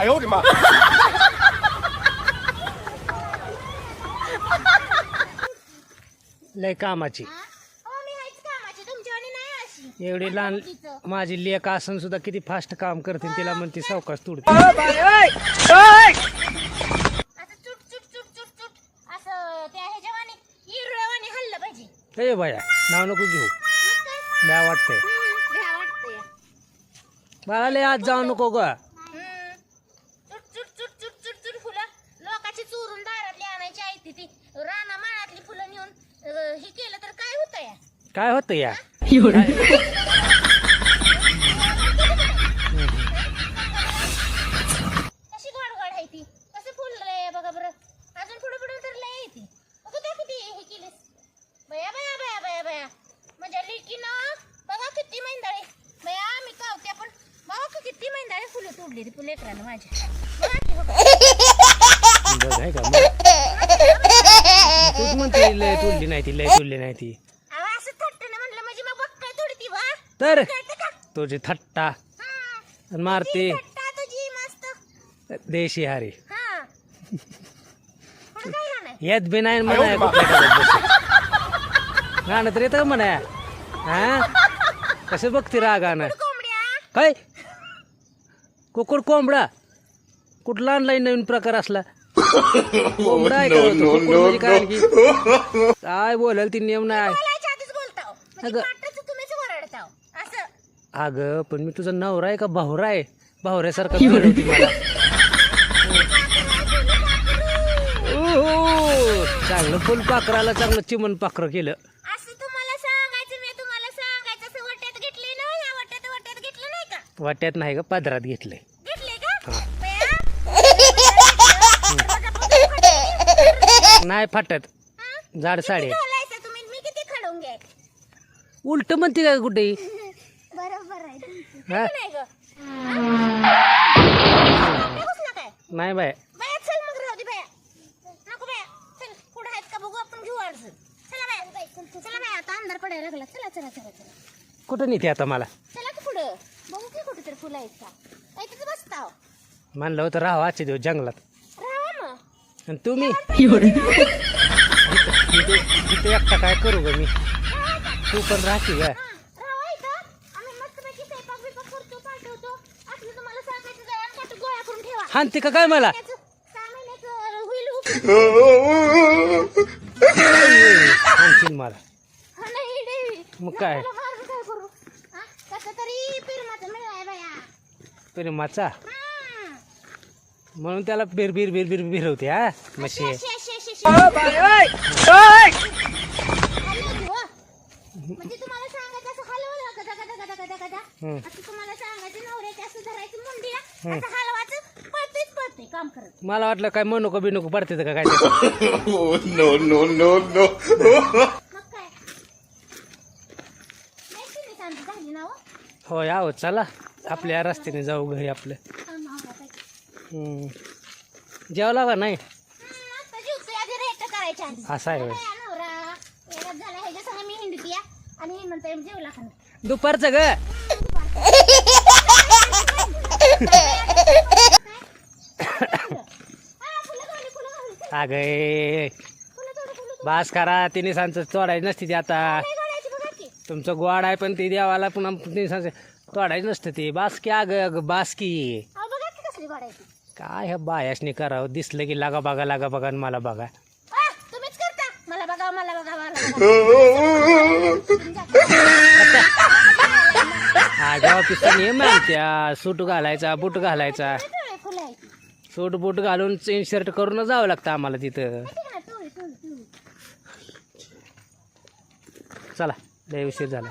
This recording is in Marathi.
哎呦我的妈！ लय कामाची हा? अहो, मी आहेच कामाची तुमच्यावानी नाही अशी एवढी लहान तिचं. माझी लेख असून सुद्धा किती फास्ट काम करते तिला म्हणते सावकाश तुडते असं चुट चुट चुट चुट चुट असं त्या ह्याच्यावानी इरुळ्यावानी हल्लं पाहिजे ए बाया नाव नको घेऊ मग काय? म्या वाटतंय हम्म, भ्या वाटतंय. बाळा लय आज जाऊ नको ग काय होतं या? कशी गोड गोड आहे ती? कसं फुललंय बघा बरं. अजून पुढे पुढे तर लय आहे ती. बघू त्या किती हे केलीस. बया बया बया बया बया. माझ्या लेकीनं बघा किती बया मी कावते पण बघा किती फुलं तोडली ती लेकरानं माझ्या. बघा की बघा. बघ आहे का मग तूच म्हणते लय तुडली नाही ती लय तुडली नाही ती अहो, असं थट्टनं म्हणलं म्हणजे मग बघ काय तोडती वा तर तुझी थट्टा. आणि मारते. देशी हारी. हा. पुढं काय गाणं आहे? येत बी नाही म्हणा गाणं तर येतं म्हणा. हा? कसं बघते रागानं कोंबड्या. काय? कुकुड कोंबडा. कुठला ऑनलाईन नवीन प्रकार असला? कोंबडा आहे का म्हणजे काय बोलाल ती नियम नाही. म्हणजे अगं. अगं पण मी तुझा नवरा आहे का भावरा आहे? भावऱ्यासारखा मला. ओहो, चांगलं फुल पाखराला चांगलं चिमण पाखरं केलं. असं तुम्हाला सांगायचं मी तुम्हाला सांगायचं असं वाट्यात घेतले ना? या वाट्यात वाट्यात घेतलं नाही का? वाट्यात नाही का पदरात घेतलंय. घेतले का? बया? नाही फाटत. हा? जाड साडी किती घालायचं तुम्ही? मी किती खडून घ्याय उलट म्हणते का कुठे. हा? नाही ग. घुसला काय नाही बाय. बया चल मग राहू दे बया. नको बया. चल पुढे आहेत का बघू आपण घेऊ अर्ज चला बया. चला बया आता अंधार पडायला लागला. चला चला चला चला. कुठं नेते आता मला? चला की पुढं. बघू की कुठे तर फुलं आहेत का. इथेच बसताव. म्हणलं होतं राहा आजचे दिवस जंगलात. राहा मग. आणि तुम्ही? इथे इथे एकटा काय करू ग मी? तू पण राहते का हा, राहा इथं आम्ही मस्तपैकी स्वयंपाक बिपाक करतो पाठवतो असलं तुम्हाला सांगायचं जाय आणि पाठवून हानते का काय मला. आणखीन मला हा. मग काय? हा? पिरमाचं. म्हणून त्याला बिर बिर बिर बिर बिरवते हा मशी. हम्म. असं तुम्हाला सांगायचं नवऱ्याच्या असं धरायचं मुंडीला असं हलवायचं काम करत मला वाटलं काय म्हणू का बिनू पडते का काय ते. No no no no! मग काय नाही तुम्ही शांत झाली ना हो? होय आहो चला आपल्या रस्त्याने जाऊ घरी आपलं हा, नवरा काय. हम्म. जेवला का नाही हम्म, आता जेवतोय आधी रेट करायच्या आधी असं आहे होय. काय नवरा येण्यात झाला ह्याच्या संग मी हिंडती या आणि हे म्हणतोय जेवला का नाही? दुपारचं ग हा, फुलं गावली, फुलं गावली. चल, अगे. बास करा तिने सांचं तोडायची नसते ती आता. तुमचं गोड आहे पण ती देवाला पुन्हा तिने सांगते तोडायची नसतं ती बास की अग अग बास की अहो, बघा की कसली गाडायची. काय बायासनी करावं दिसलं की लागा बघा लागा बघा आणि मला बघा मला बघा मला बघा मला. आज ऑफिसचा नियम आहे त्या सूट घालायचा बूट घालायचा. सूट बूट घालून चेन शर्ट करून जावं लागतं आम्हाला तिथं. चला लय उशीर झाला.